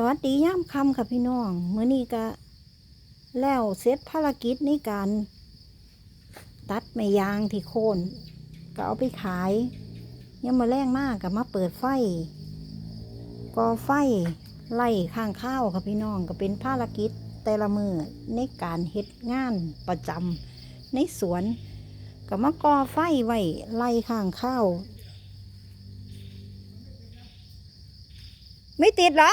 สวัสดีย่ามคำค่ะพี่น้องเมื่อนี้ก็แล้วเสร็จภารกิจในการ ตัดไม้ยางที่โค่นก็เอาไปขายยังมาแรงมากกับมาเปิดไฟก่อไฟไล่ข้างข้าวค่ะพี่น้องก็เป็นภารกิจแต่ละมือในการเฮ็ดงานประจำในสวนก็มาก่อไฟไว้ไล่ข้างข้าวไม่ติดเหรอ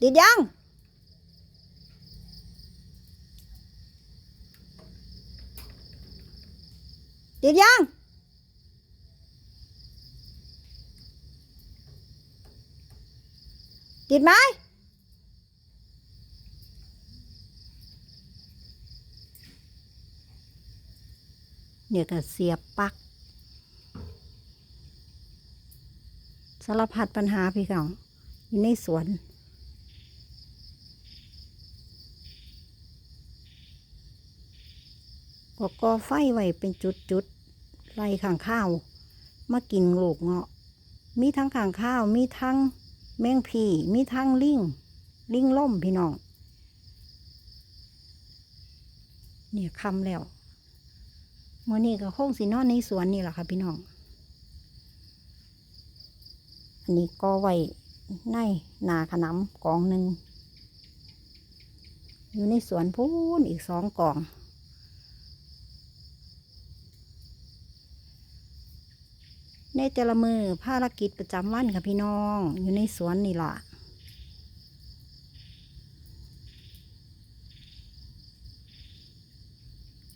ติดยังติดยังติดไหมเนี่ยก็เสียบปลั๊กสารพัดปัญหาพี่น้องอยู่ในสวน ก็ก่อไฟไว้เป็นจุดๆไล่ข้างข้าว มากินลูกเงาะ มีทั้งข้างข้าว มีทั้งแมงพีมีทั้งลิงลิงล่มพี่น้องเนี่ยคำแล้วมื่อนี้ก็คงสินอนในสวนนี่แหละค่ะพี่น้อง อันนี้ก็ไว้ในนาขนำกองหนึ่งอยู่ในสวนพูนอีกสองกอง ในแต่ละมือภารกิจประจำวันค่ะพี่น้อง อยู่ในสวนนี่ล่ะ